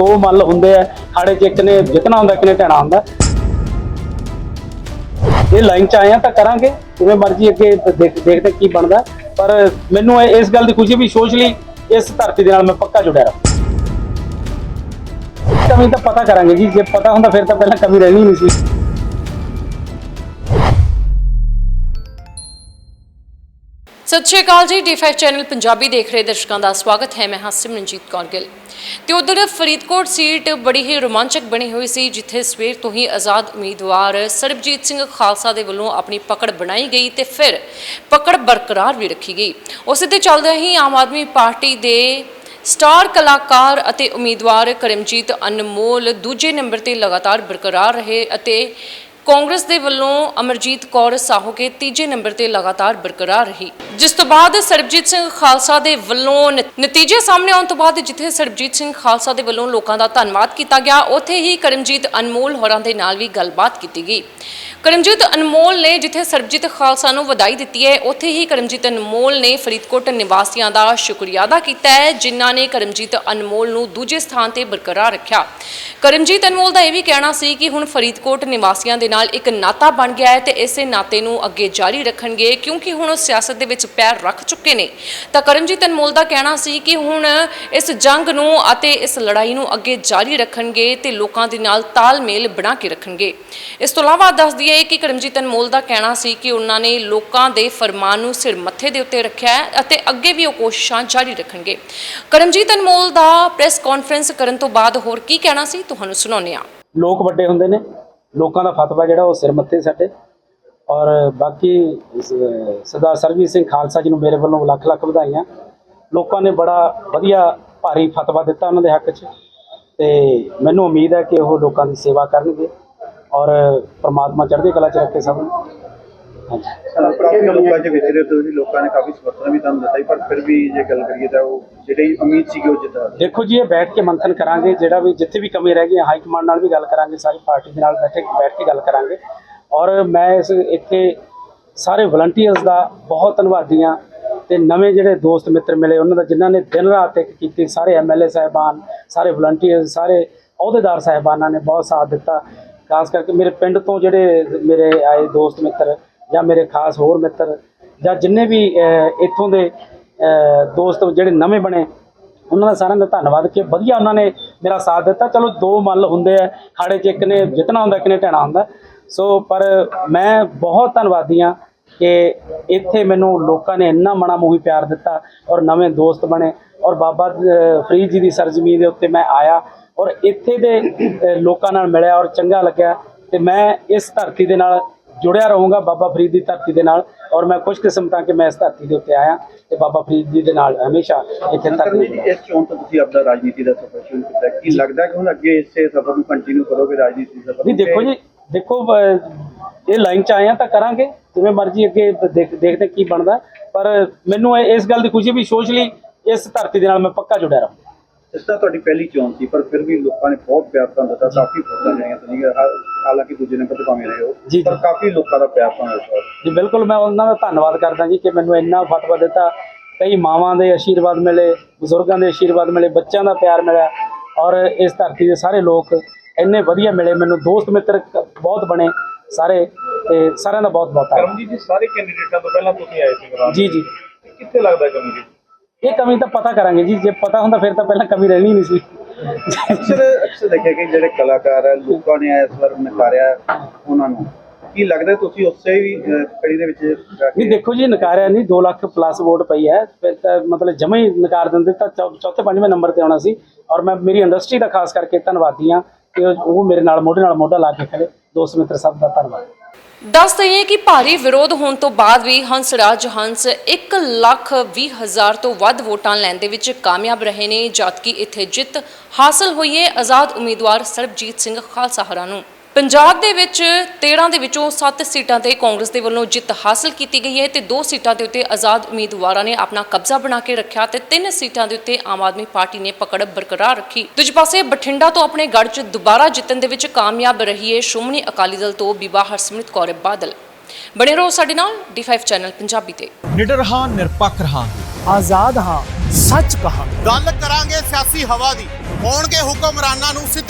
ਦੋ ਮੱਲ ਹੁੰਦੇ ਆ ਖਾੜੇ 'ਚ ਇੱਕ ਨੇ ਜਿੱਤਣਾ ਹੁੰਦਾ, ਇੱਕ ਨੇ ਢਹਿਣਾ ਹੁੰਦਾ। ਇਹ ਲਾਈਨ 'ਚ ਆਏ ਆ ਤਾਂ ਕਰਾਂਗੇ, ਜਿਵੇਂ ਮਰਜ਼ੀ ਅੱਗੇ ਦੇਖ- ਦੇਖਦੇ ਕੀ ਬਣਦਾ। ਪਰ ਮੈਨੂੰ ਇਸ ਗੱਲ ਦੀ ਖੁਸ਼ੀ ਵੀ ਸੋਸ਼ਲੀ ਇਸ ਧਰਤੀ ਦੇ ਨਾਲ ਮੈਂ ਪੱਕਾ ਜੁੜਿਆ ਰਹਾਂ। ਕਮੀ ਤਾਂ ਪਤਾ ਕਰਾਂਗੇ ਜੀ, ਜੇ ਪਤਾ ਹੁੰਦਾ ਫਿਰ ਤਾਂ ਪਹਿਲਾਂ ਕਮੀ ਰਹਿਣੀ ਨਹੀਂ ਸੀ। ਸਤਿ ਸ਼੍ਰੀ ਅਕਾਲ ਜੀ ਡੀ5 ਚੈਨਲ ਪੰਜਾਬੀ ਦੇਖ ਰਹੇ ਦਰਸ਼ਕਾਂ ਦਾ ਸਵਾਗਤ ਹੈ। ਮੈਂ ਹਾਂ ਸਿਮਰਨਜੀਤ ਕੌਰ ਗਿੱਲ। ਤੇ ਉਧਰ ਫਰੀਦਕੋਟ ਸੀਟ ਬੜੀ ਹੀ ਰੋਮਾਂਚਕ ਬਣੀ ਹੋਈ ਸੀ, ਜਿੱਥੇ ਸਵੇਰ ਤੋਂ ਹੀ ਆਜ਼ਾਦ ਉਮੀਦਵਾਰ ਸਰਬਜੀਤ ਸਿੰਘ ਖਾਲਸਾ ਦੇ ਵੱਲੋਂ ਆਪਣੀ ਪਕੜ ਬਣਾਈ ਗਈ ਤੇ ਫਿਰ ਪਕੜ ਬਰਕਰਾਰ ਵੀ ਰੱਖੀ ਗਈ। ਉਸੇ ਦੇ ਚੱਲਦਿਆਂ ਹੀ ਆਮ ਆਦਮੀ ਪਾਰਟੀ ਦੇ ਸਟਾਰ ਕਲਾਕਾਰ ਅਤੇ ਉਮੀਦਵਾਰ ਕਰਮਜੀਤ ਅਨਮੋਲ ਦੂਜੇ ਨੰਬਰ ਤੇ ਲਗਾਤਾਰ ਬਰਕਰਾਰ ਰਹੇ ਅਤੇ ਕਾਂਗਰਸ ਦੇ ਵੱਲੋਂ ਅਮਰਜੀਤ ਕੌਰ ਸਾਹੋਕੇ ਤੀਜੇ ਨੰਬਰ ਤੇ ਲਗਾਤਾਰ ਬਰਕਰਾਰ ਰਹੀ। ਜਿਸ ਤੋਂ ਬਾਅਦ ਸਰਬਜੀਤ ਸਿੰਘ ਖਾਲਸਾ ਦੇ ਵੱਲੋਂ ਨਤੀਜੇ ਸਾਹਮਣੇ ਆਉਣ ਤੋਂ ਬਾਅਦ ਜਿੱਥੇ ਸਰਬਜੀਤ ਸਿੰਘ ਖਾਲਸਾ ਦੇ ਵੱਲੋਂ ਲੋਕਾਂ ਦਾ ਧੰਨਵਾਦ ਕੀਤਾ ਗਿਆ, ਉੱਥੇ ਹੀ ਕਰਮਜੀਤ ਅਨਮੋਲ ਹੋਰਾਂ ਦੇ ਨਾਲ ਵੀ ਗੱਲਬਾਤ ਕੀਤੀ ਗਈ। ਕਰਮਜੀਤ ਅਨਮੋਲ ਨੇ ਜਿੱਥੇ ਸਰਬਜੀਤ ਖਾਲਸਾ ਨੂੰ ਵਧਾਈ ਦਿੱਤੀ ਹੈ, ਉੱਥੇ ਹੀ ਕਰਮਜੀਤ ਅਨਮੋਲ ਨੇ ਫਰੀਦਕੋਟ ਨਿਵਾਸੀਆਂ ਦਾ ਸ਼ੁਕਰੀਆ ਅਦਾ ਕੀਤਾ ਹੈ, ਜਿਨ੍ਹਾਂ ਨੇ ਕਰਮਜੀਤ ਅਨਮੋਲ ਨੂੰ ਦੂਜੇ ਸਥਾਨ ਤੇ ਬਰਕਰਾਰ ਰੱਖਿਆ। ਕਰਮਜੀਤ ਅਨਮੋਲ ਦਾ ਇਹ ਵੀ ਕਹਿਣਾ ਸੀ ਕਿ ਹੁਣ ਫਰੀਦਕੋਟ ਨਿਵਾਸੀਆਂ ਦੇ ਨਾਲ ਇੱਕ ਨਾਤਾ ਬਣ ਗਿਆ ਹੈ ਤੇ ਇਸੇ ਨਾਤੇ ਨੂੰ ਅੱਗੇ ਜਾਰੀ ਰੱਖਣਗੇ ਕਿਉਂਕਿ ਹੁਣ ਉਹ ਸਿਆਸਤ ਦੇ ਵਿੱਚ ਪੈਰ ਰੱਖ ਚੁੱਕੇ ਨੇ। ਤਾਂ ਕਰਮਜੀਤ ਅਨਮੋਲ ਦਾ ਕਹਿਣਾ ਸੀ ਕਿ ਹੁਣ ਇਸ ਜੰਗ ਨੂੰ ਅਤੇ ਇਸ ਲੜਾਈ ਨੂੰ ਅੱਗੇ ਜਾਰੀ ਰੱਖਣਗੇ ਤੇ ਲੋਕਾਂ ਦੇ ਨਾਲ ਤਾਲਮੇਲ ਬਣਾ ਕੇ ਰੱਖਣਗੇ। ਇਸ ਤੋਂ ਇਲਾਵਾ ਦੱਸ ਦਈਏ ਕਿ ਕਰਮਜੀਤ ਅਨਮੋਲ ਦਾ ਕਹਿਣਾ ਸੀ ਕਿ ਉਹਨਾਂ ਨੇ ਲੋਕਾਂ ਦੇ ਫਰਮਾਨ ਨੂੰ ਸਿਰ ਮੱਥੇ ਦੇ ਉੱਤੇ ਰੱਖਿਆ ਹੈ ਅਤੇ ਅੱਗੇ ਵੀ ਉਹ ਕੋਸ਼ਿਸ਼ਾਂ ਜਾਰੀ ਰੱਖਣਗੇ। ਕਰਮਜੀਤ ਅਨਮੋਲ ਦਾ ਪ੍ਰੈਸ ਕਾਨਫਰੰਸ ਕਰਨ ਤੋਂ ਬਾਅਦ ਹੋਰ ਕੀ ਕਹਿਣਾ ਸੀ? ਤੁਹਾਨੂੰ ਸੁਣਾਉਂਦੇ ਹਾਂ। ਲੋਕ ਵੱਡੇ ਹੁੰਦੇ ਨੇ। ਲੋਕਾਂ ਦਾ ਫਤਵਾ ਜਿਹੜਾ ਉਹ ਸਿਰ ਮੱਥੇ ਸਾਡੇ ਔਰ ਬਾਕੀ ਸਰਦਾਰ ਸਰਬਜੀਤ ਸਿੰਘ ਖਾਲਸਾ ਜੀ ਨੂੰ ਮੇਰੇ ਵੱਲੋਂ ਲੱਖ ਲੱਖ ਵਧਾਈਆਂ। ਲੋਕਾਂ ਨੇ ਬੜਾ ਵਧੀਆ ਭਾਰੀ ਫਤਵਾ ਦਿੱਤਾ ਉਹਨਾਂ ਦੇ ਹੱਕ 'ਚ। ਤੇ ਮੈਨੂੰ ਉਮੀਦ ਹੈ ਕਿ ਉਹ ਲੋਕਾਂ ਦੀ ਸੇਵਾ ਕਰਨਗੇ। ਔਰ ਪ੍ਰਮਾਤਮਾ ਚੜ੍ਹਦੀ ਕਲਾ 'ਚ ਰੱਖੇ ਸਭ ਨੂੰ। ਕਾਫੀ ਲੋਕਾਂ ਚ ਵਿਚਰੇ ਤੁਸੀਂ ਲੋਕਾਂ ਨੇ ਕਾਫੀ ਸਮਰਥਨ ਵੀ ਤੁਹਾਨੂੰ ਦਿੱਤਾ ਸੀ, ਪਰ ਫਿਰ ਵੀ ਜੇ ਗੱਲ ਕਰੀਏ ਤਾਂ ਉਹ ਜਿਹੜੀ ਉਮੀਦ ਸੀਗੀ ਉਹ ਜਿੱਤਾ ਦੇਖੋ ਜੀ ਇਹ ਬੈਠ ਕੇ ਮੰਥਨ ਕਰਾਂਗੇ ਜਿਹੜਾ ਵੀ ਜਿੱਥੇ ਵੀ ਕਮੀ ਰਹਿ ਗਈ ਹਾਈ ਕਮਾਂਡ ਨਾਲ ਵੀ ਗੱਲ ਕਰਾਂਗੇ ਸਾਰੀ ਪਾਰਟੀ ਦੇ ਨਾਲ ਬੈਠੇ ਬੈਠ ਕੇ ਗੱਲ ਕਰਾਂਗੇ। ਔਰ ਮੈਂ ਇਸ ਇੱਥੇ ਸਾਰੇ ਵਲੰਟੀਅਰਸ ਦਾ ਬਹੁਤ ਧੰਨਵਾਦੀ ਹਾਂ ਤੇ ਨਵੇਂ ਜਿਹੜੇ ਦੋਸਤ ਮਿੱਤਰ ਮਿਲੇ ਉਹਨਾਂ ਦਾ ਜਿਨ੍ਹਾਂ ਨੇ ਦਿਨ ਰਾਤ ਇੱਕ ਕੀਤੀ ਸਾਰੇ ਐਮਐਲਏ ਸਾਹਿਬਾਨ ਸਾਰੇ ਵਲੰਟੀਅਰਸ ਸਾਰੇ ਅਹੁਦੇਦਾਰ ਸਾਹਿਬਾਨਾਂ ਨੇ ਬਹੁਤ ਸਾਥ ਦਿੱਤਾ। ਖਾਸ ਕਰਕੇ ਮੇਰੇ ਪਿੰਡ ਤੋਂ ਜਿਹੜੇ ਮੇਰੇ ਆਏ ਦੋਸਤ ਮਿੱਤਰ ਜਾਂ ਮੇਰੇ ਖਾਸ ਹੋਰ ਮਿੱਤਰ ਜਾਂ ਜਿੰਨੇ ਵੀ ਇੱਥੋਂ ਦੇ ਦੋਸਤ ਜਿਹੜੇ ਨਵੇਂ ਬਣੇ, ਉਹਨਾਂ ਦਾ ਸਾਰਿਆਂ ਦਾ ਧੰਨਵਾਦ ਕਿ ਵਧੀਆ ਉਹਨਾਂ ਨੇ ਮੇਰਾ ਸਾਥ ਦਿੱਤਾ। ਚਲੋ, ਦੋ ਮੱਲ ਹੁੰਦੇ ਆ, ਖਾੜੇ 'ਚ ਇੱਕ ਨੇ ਜਿੱਤਣਾ ਹੁੰਦਾ, ਇੱਕ ਨੇ ਢਹਿਣਾ ਹੁੰਦਾ। ਸੋ, ਪਰ ਮੈਂ ਬਹੁਤ ਧੰਨਵਾਦੀ ਹਾਂ ਕਿ ਇੱਥੇ ਮੈਨੂੰ ਲੋਕਾਂ ਨੇ ਇੰਨਾ ਮਣਾ ਮੂਹੀ ਪਿਆਰ ਦਿੱਤਾ ਔਰ ਨਵੇਂ ਦੋਸਤ ਬਣੇ ਔਰ ਬਾਬਾ ਫਰੀਦ ਜੀ ਦੀ ਸਰਜ਼ਮੀਨ ਦੇ ਉੱਤੇ ਮੈਂ ਆਇਆ ਔਰ ਇੱਥੇ ਦੇ ਲੋਕਾਂ ਨਾਲ ਮਿਲਿਆ ਔਰ ਚੰਗਾ ਲੱਗਿਆ ਤੇ ਮੈਂ ਇਸ ਧਰਤੀ ਦੇ ਨਾਲ ਜੁੜਿਆ ਰਹੂੰਗਾ ਬਾਬਾ ਫਰੀਦ ਦੀ ਧਰਤੀ ਦੇ ਨਾਲ ਔਰ ਮੈਂ ਖੁਸ਼ਕਿਸਮਤ ਹਾਂ ਕਿ ਮੈਂ ਇਸ ਧਰਤੀ ਦੇ ਉੱਤੇ ਆਇਆ ਤੇ ਬਾਬਾ ਫਰੀਦ ਜੀ ਦੇ ਨਾਲ ਹਮੇਸ਼ਾ ਇੱਥੇ ਧਰਤੀ ਇਸ ਚੋਣ ਤੋਂ ਤੁਸੀਂ ਆਪਣਾ ਰਾਜਨੀਤੀ ਦਾ ਸਫ਼ਰ ਸ਼ੁਰੂ ਕੀਤਾ। ਕੀ ਲੱਗਦਾ ਕਿ ਹੁਣ ਅੱਗੇ ਇਸੇ ਸਫ਼ਰ ਨੂੰ ਕੰਟੀਨਿਊ ਕਰੋਗੇ ਰਾਜਨੀਤੀ ਸਫ਼ਰ ਨਹੀਂ ਦੇਖੋ ਜੀ ਦੇਖੋ ਇਹ ਲਾਈਨ 'ਚ ਆਏ ਆ ਤਾਂ ਕਰਾਂਗੇ ਜਿਵੇਂ ਮਰਜ਼ੀ ਅੱਗੇ ਦੇਖ- ਦੇਖਦੇ ਕੀ ਬਣਦਾ। ਪਰ ਮੈਨੂੰ ਇਸ ਗੱਲ ਦੀ ਖੁਸ਼ੀ ਵੀ ਸੋਸ਼ਲੀ ਇਸ ਧਰਤੀ ਦੇ ਨਾਲ ਮੈਂ ਪੱਕਾ ਜੁੜਿਆ ਰਹਾਂ ਇਸ ਤਰ੍ਹਾਂ ਤੁਹਾਡੀ ਪਹਿਲੀ ਚੋਣ ਸੀ ਪਰ ਫਿਰ ਵੀ ਲੋਕਾਂ ਨੇ ਬਹੁਤ ਪਿਆਰ ਤੁਹਾਨੂੰ ਦਿੱਤਾ ਕਾਫੀ ਫੋਟਾਂ ਜਿਹੜੀਆਂ ਤੁਸੀਂ ਹਾਲਾਂਕਿ ਦੂਜੇ ਨੰਬਰ ਤੇ ਭਾਵੇਂ ਰਹੇ ਹੋ। ਪਰ ਕਾਫੀ ਲੋਕਾਂ ਦਾ ਪਿਆਰ ਤੁਹਾਨੂੰ ਵਾਰ ਜੀ ਬਿਲਕੁਲ ਮੈਂ ਉਹਨਾਂ ਦਾ ਧੰਨਵਾਦ ਕਰਦਾ ਜੀ ਕਿ ਮੈਨੂੰ ਇੰਨਾ ਫਤਵਾ ਦਿੱਤਾ। ਕਈ ਮਾਵਾਂ ਦੇ ਆਸ਼ੀਰਵਾਦ ਮਿਲੇ ਬਜ਼ੁਰਗਾਂ ਦੇ ਆਸ਼ੀਰਵਾਦ ਮਿਲੇ ਬੱਚਿਆਂ ਦਾ ਪਿਆਰ ਮਿਲਿਆ ਔਰ ਇਸ ਧਰਤੀ ਦੇ ਸਾਰੇ ਲੋਕ ਇੰਨੇ ਵਧੀਆ ਮਿਲੇ ਮੈਨੂੰ ਦੋਸਤ ਮਿੱਤਰ ਬਹੁਤ ਬਣੇ ਸਾਰੇ ਤੇ ਸਾਰਿਆਂ ਦਾ ਬਹੁਤ ਬਹੁਤ ਧੰਨਵਾਦ। ਕਰਮਜੀਤ ਜੀ ਸਾਰੇ ਕੈਂਡੀਡੇਟਾਂ ਤੋਂ ਪਹਿਲਾਂ ਤੁਸੀਂ ਆਏ ਸੀ ਜੀ ਜੀ। ਕਿੱਥੇ ਲੱਗਦਾ ਕਮੀ ਜੀ? ਇਹ ਕਮੀ ਤਾਂ ਪਤਾ ਕਰਾਂਗੇ ਜੀ ਜੇ ਪਤਾ ਹੁੰਦਾ ਫਿਰ ਤਾਂ ਪਹਿਲਾਂ ਕਮੀ ਰਹਿਣੀ ਨਹੀਂ ਸੀ। ਅਕਸਰ ਅਕਸਰ ਦੇਖਿਆ ਕਿ ਜਿਹੜੇ ਕਲਾਕਾਰ ਹੈ ਲੋਕਾਂ ਨੇ ਇਸ ਵਾਰ ਨਕਾਰਿਆ ਉਹਨਾਂ ਨੂੰ। ਕੀ ਲੱਗਦਾ ਤੁਸੀਂ ਉਸੇ ਵੀ ਕੜੀ ਦੇ ਵਿੱਚ ਨਹੀਂ ਦੇਖੋ ਜੀ ਨਕਾਰਿਆ ਨਹੀਂ 2 ਲੱਖ ਪਲੱਸ ਵੋਟ ਪਈ ਹੈ। ਫਿਰ ਤਾਂ ਮਤਲਬ ਜਮਾ ਹੀ ਨਕਾਰ ਦਿੰਦੇ ਤਾਂ ਚੌਥੇ ਪੰਜਵੇਂ ਨੰਬਰ ਤੇ ਆਉਣਾ ਸੀ। ਔਰ ਮੈਂ ਮੇਰੀ ਇੰਡਸਟਰੀ ਦਾ ਖਾਸ ਕਰਕੇ ਧੰਨਵਾਦੀ ਹਾਂ ਕਿ ਉਹ ਮੇਰੇ ਨਾਲ ਮੋਢੇ ਨਾਲ ਮੋਢਾ ਲਾ ਕੇ ਖੜੇ। ਦੋਸਤ ਮਿੱਤਰ ਸਭ ਦਾ ਧੰਨਵਾਦ। ਦੱਸ ਦਈਏ ਕਿ ਭਾਰੀ ਵਿਰੋਧ ਹੋਣ ਤੋਂ ਬਾਅਦ ਵੀ ਹੰਸਰਾਜ ਹੰਸ 1 ਲੱਖ 20 ਹਜ਼ਾਰ ਤੋਂ ਵੱਧ ਵੋਟਾਂ ਲੈਣ ਦੇ ਵਿੱਚ ਕਾਮਯਾਬ ਰਹੇ ਨੇ, ਜਦਕਿ ਇੱਥੇ ਜਿੱਤ ਹਾਸਲ ਹੋਈ ਹੈ ਆਜ਼ਾਦ ਉਮੀਦਵਾਰ ਸਰਬਜੀਤ ਸਿੰਘ ਖਾਲਸਾ ਹਰਾਂ ਨੂੰ। ਪੰਜਾਬ ਦੇ ਵਿੱਚ 13 ਦੇ ਵਿੱਚੋਂ 7 ਸੀਟਾਂ ਤੇ ਕਾਂਗਰਸ ਦੇ ਵੱਲੋਂ ਜਿੱਤ ਹਾਸਲ ਕੀਤੀ ਗਈ ਹੈ ਤੇ 2 ਸੀਟਾਂ ਦੇ ਉੱਤੇ ਆਜ਼ਾਦ ਉਮੀਦਵਾਰਾਂ ਨੇ ਆਪਣਾ ਕਬਜ਼ਾ ਬਣਾ ਕੇ ਰੱਖਿਆ ਤੇ 3 ਸੀਟਾਂ ਦੇ ਉੱਤੇ ਆਮ ਆਦਮੀ ਪਾਰਟੀ ਨੇ ਪਕੜ ਬਰਕਰਾਰ ਰੱਖੀ। ਦੂਜੇ ਪਾਸੇ ਬਠਿੰਡਾ ਤੋਂ ਆਪਣੇ ਗੜ੍ਹ 'ਚ ਦੁਬਾਰਾ ਜਿੱਤਣ ਦੇ ਵਿੱਚ ਕਾਮਯਾਬ ਰਹੀ ਹੈ ਸ਼੍ਰੋਮਣੀ ਅਕਾਲੀ ਦਲ ਤੋਂ ਬੀਬਾ ਹਰਸਿਮਰਤ ਕੌਰ ਬਾਦਲ। ਬਣੇ ਰਹੋ ਸਾਡੇ ਨਾਲ D5 ਚੈਨਲ ਪੰਜਾਬੀ ਤੇ। ਨਿਡਰ ਹਾਂ ਨਿਰਪੱਖ ਰਹਾਂਗੇ। ਆਜ਼ਾਦ ਹਾਂ ਸੱਚ ਕਹਾਂ ਗੱਲ ਕਰਾਂਗੇ ਸਿਆਸੀ ਹਵਾ ਦੀ। ਹੋਣਗੇ ਹੁਕਮਰਾਨਾਂ ਨੂੰ ਸਿੱਧੇ